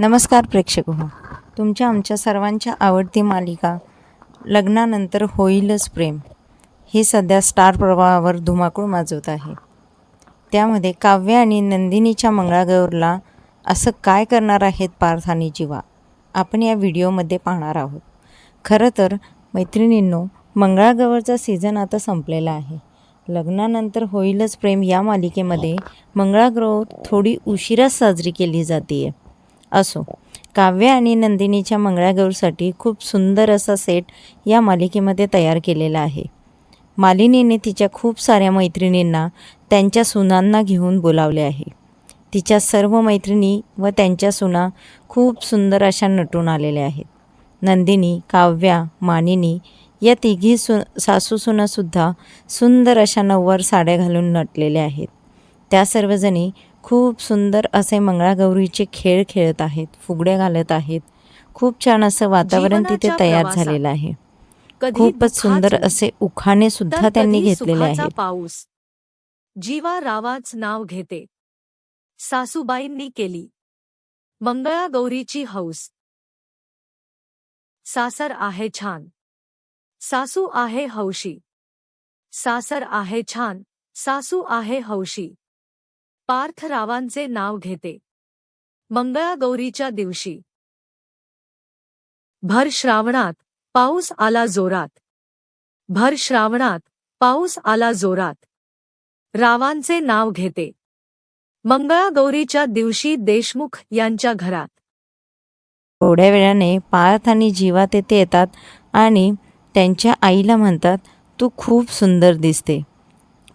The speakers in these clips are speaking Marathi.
नमस्कार प्रेक्षक हो तुमच्या आमच्या सर्वांच्या आवडती मालिका लग्नानंतर होईलच प्रेम. ही सध्या स्टार प्रवाहावर धुमाकूळ माजवत आहे. त्यामध्ये काव्य आणि नंदिनीच्या मंगळागौरला असं काय करणार आहेत पार्थ आणि जीवा? आपण या व्हिडिओमध्ये पाहणार आहोत. खरं तर मैत्रिणींनो मंगळागौरचा सीझन आता संपलेला आहे. लग्नानंतर होईलच प्रेम या मालिकेमध्ये मंगळागौर थोडी उशिराच साजरी केली जाते आहे असो. काव्य आणि नंदिनीच्या मंगळागौरसाठी खूप सुंदर असा सेट या मालिकेमध्ये तयार केलेला आहे. मालिनीने तिच्या खूप साऱ्या मैत्रिणींना त्यांच्या सुनांना घेऊन बोलावले आहे. तिच्या सर्व मैत्रिणी व त्यांच्या सुना खूप सुंदर अशा नटून आलेल्या आहेत. नंदिनी काव्या मानिनी या तिघी सु सासू सुनासुद्धा सुंदर अशा नऊवार साड्या घालून नटलेल्या आहेत. त्या सर्वजणी खूप सुंदर असे मंगळागौरीचे खेळ खेळत आहेत फुगड्या घालत आहेत. खूप छान असं वातावरण तिथे तयार झालेलं आहे. खूपच सुंदर असे उखाणे सुद्धा त्यांनी घेतलेले आहेत. पाऊस. जीवा रावाच नाव घेते. सासूबाईंनी केली. मंगळागौरीची हौस. सासर आहे छान. सासू आहे हौशी. सासर आहे छान. सासू आहे हौशी. पार्थ रावांचे नाव घेते. मंगळागौरीच्या दिवशी. भर श्रावणात पाऊस आला जोरात. भर श्रावणात पाऊस आला जोरात. रावांचे नाव घेते. मंगळागौरीच्या दिवशी देशमुख यांच्या घरात. थोड्या वेळाने पार्थ आणि जीवा तेथे येतात आणि त्यांच्या आईला म्हणतात तू खूप सुंदर दिसते.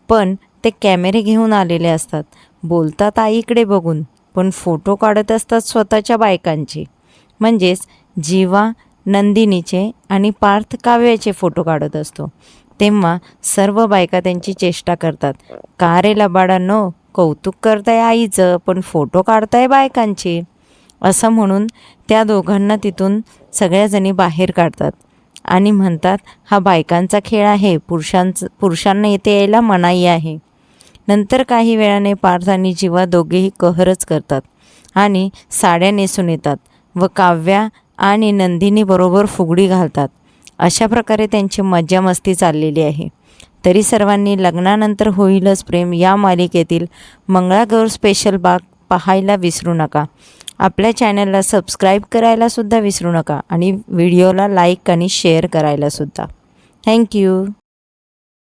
पण ते कॅमेरे घेऊन आलेले असतात. बोलतात आईकडे बघून पण फोटो काढत असतात स्वतःच्या बायकांचे. म्हणजेच जीवा नंदिनीचे आणि पार्थ काव्याचे फोटो काढत असतो. तेव्हा सर्व बायका त्यांची चेष्टा करतात. का रे लबाडांनो कौतुक करताय आईचं पण फोटो काढताय बायकांचे? असं म्हणून त्या दोघांना तिथून सगळ्याजणी बाहेर काढतात आणि म्हणतात हा बायकांचा खेळ आहे पुरुषांचं पुरुषांना येथे यायला मनाई आहे. नंतर काही वेळाने पार्थ आणि जीवा दोघेही कहरच करतात आणि साड्या नेसून येतात व काव्या आणि नंदिनीबरोबर फुगडी घालतात. अशा प्रकारे त्यांची मज्जा मस्ती चाललेली आहे. तरी सर्वांनी लग्नानंतर होईलच प्रेम या मालिकेतील मंगळागौर स्पेशल बाग पाहायला विसरू नका. आपल्या चॅनलला सबस्क्राईब करायलासुद्धा विसरू नका आणि व्हिडिओला लाईक आणि शेअर करायलासुद्धा थँक्यू